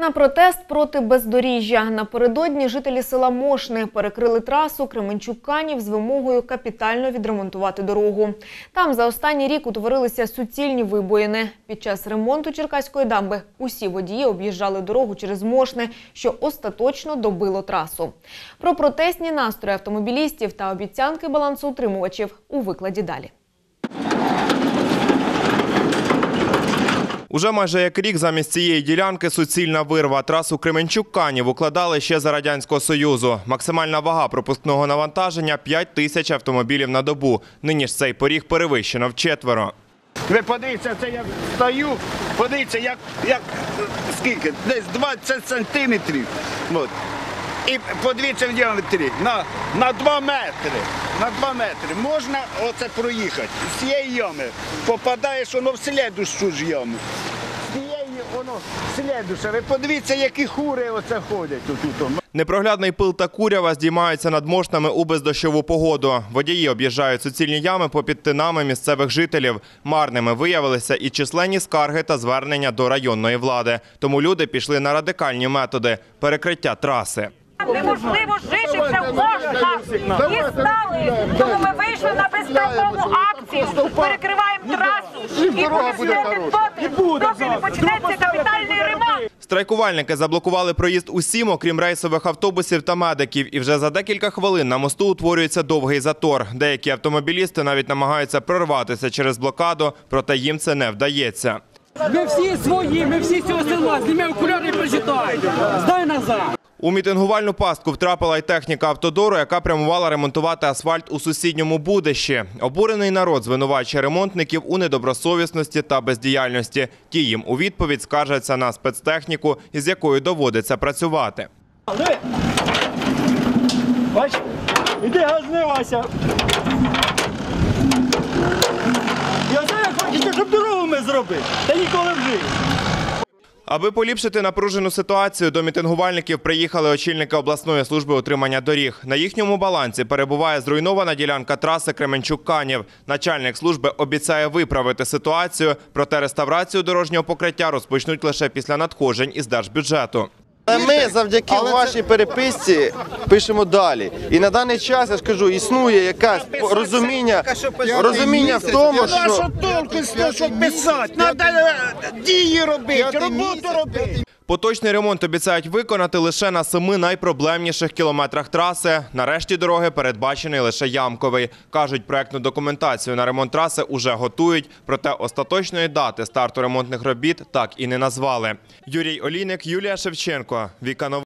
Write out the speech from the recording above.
На протест проти бездоріжжя напередодні жителі села Мошни перекрили трасу Кременчук-Канів з вимогою капітально відремонтувати дорогу. Там за останній рік утворилися суцільні вибоїни. Під час ремонту Черкаської дамби усі водії об'їжджали дорогу через Мошни, що остаточно добило трасу. Про протестні настрої автомобілістів та обіцянки балансоутримувачів у викладі далі. Уже майже як рік замість цієї ділянки суцільна вирва. Трасу Кременчук-Канів укладали ще за Радянського Союзу. Максимальна вага пропускного навантаження – 5 тисяч автомобілів на добу. Нині ж цей поріг перевищено вчетверо. Ви подивіться, це я стою, подивіться, як, як скільки? Десь 20 сантиметрів. І подивіться в діаметрі на, на 2 метри. На 2 метри можна оце проїхати. З цієї ями попадаєш воно в слідущу ж яму. З цієї воно слідуще. Ви подивіться, які хури оце ходять отут. Непроглядний пил та курява здіймаються над мошнами у бездощову погоду. Водії об'їжджають суцільні ями попід тинами місцевих жителів. Марними виявилися і численні скарги та звернення до районної влади. Тому люди пішли на радикальні методи – перекриття траси. Неможливо жити вже можна. І стали. Тому ми вийшли на безстрокову акцію, перекриваємо трасу і будемо доти, доки не почнеться капітальний ремонт. Страйкувальники заблокували проїзд усім, окрім рейсових автобусів та медиків. І вже за декілька хвилин на мосту утворюється довгий затор. Деякі автомобілісти навіть намагаються прорватися через блокаду, проте їм це не вдається. Ми всі свої, ми всі з цього села. Зніми окуляри і прочитай. Здай назад. У мітингувальну пастку втрапила й техніка автодору, яка прямувала ремонтувати асфальт у сусідньому будищі. Обурений народ звинувачує ремонтників у недобросовісності та бездіяльності. Ті їм у відповідь скаржаться на спецтехніку, із якою доводиться працювати. Бач, іди газни, Вася. Я знаю, хочете, щоб дорогу ми зробили. Та ніколи в житті. Аби поліпшити напружену ситуацію, до мітингувальників приїхали очільники обласної служби утримання доріг. На їхньому балансі перебуває зруйнована ділянка траси Кременчук-Канів. Начальник служби обіцяє виправити ситуацію, проте реставрацію дорожнього покриття розпочнуть лише після надходжень із держбюджету. Але ми завдяки вашій переписці пишемо далі. І на даний час я ж кажу, існує якась розуміння, розуміння в тому, що що толку з того, що писати? Треба дії робити, роботу робити. Поточний ремонт обіцяють виконати лише на семи найпроблемніших кілометрах траси. Нарешті дороги передбачений лише ямковий. Кажуть, проектну документацію на ремонт траси уже готують, проте остаточної дати старту ремонтних робіт так і не назвали. Юрій Олійник, Юлія Шевченко. Віка.